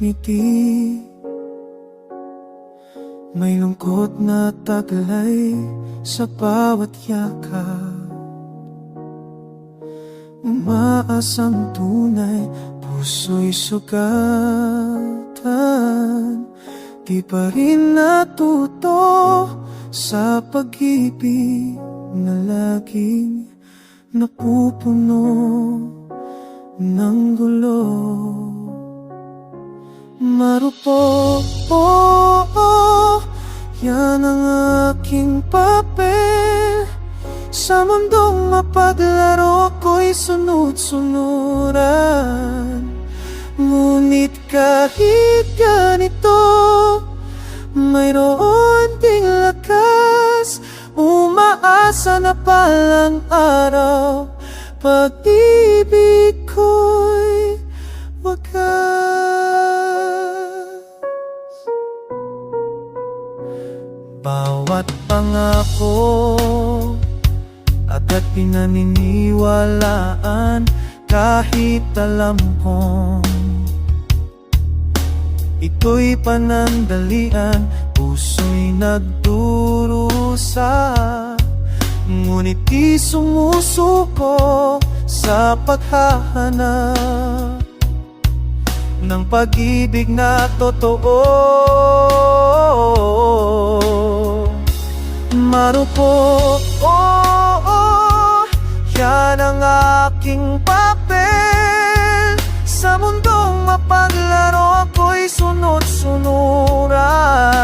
ngiti. May lungkot na taglay sa bawat yakap. Umaasang tunay, puso'y sugatan. Di pa rin natuto sa pag-ibig na laging napupuno ng gulo Marupo, oh, oh, yan ang aking papel. Sa mundong mapaglaro ko'y sunod-sunuran. Ngunit kahit ganito Mayroon ding lakas. Umaasa na palang araw Pag-ibig Bawat pangako Agad pinaniniwalaan Kahit alam kong Ito'y panandalian Puso'y nagdurusa Ngunit di sumusuko Sa paghahanap Ng pag-ibig na totoo Marupo, oh, oh, yan ang aking papel. Sa mundong mapaglaro ako'y sunod-sunuran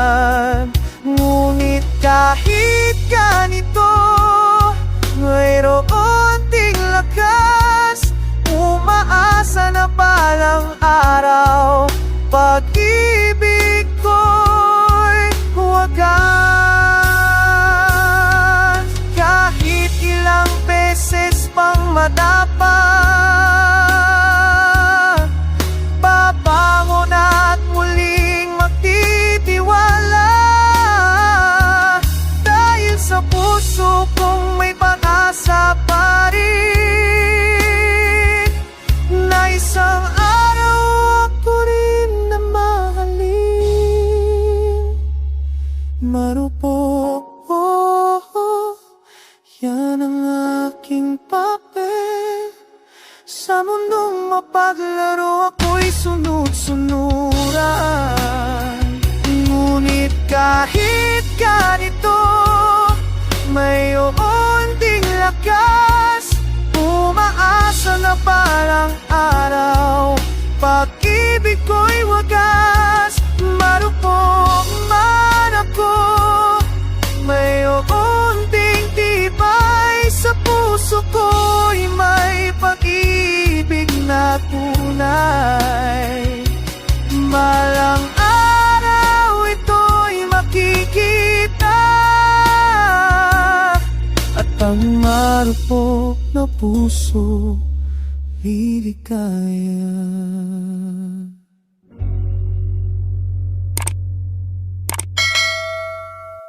madapa Babangon at muling magtitiwala. Dahil sa puso kong may pag-asa pa rin Na isang na mahalin. Marupo, oh, oh, yan ang aking papel Sa mundong mapaglaro ako'y sunod-sunuran. Ngunit kahit ganito Mayroon ding lakas. Umaasa na parang araw Pag-ibig ko'y wagas tunay Malang araw ito'y makikita. At ang marupok na puso liligaya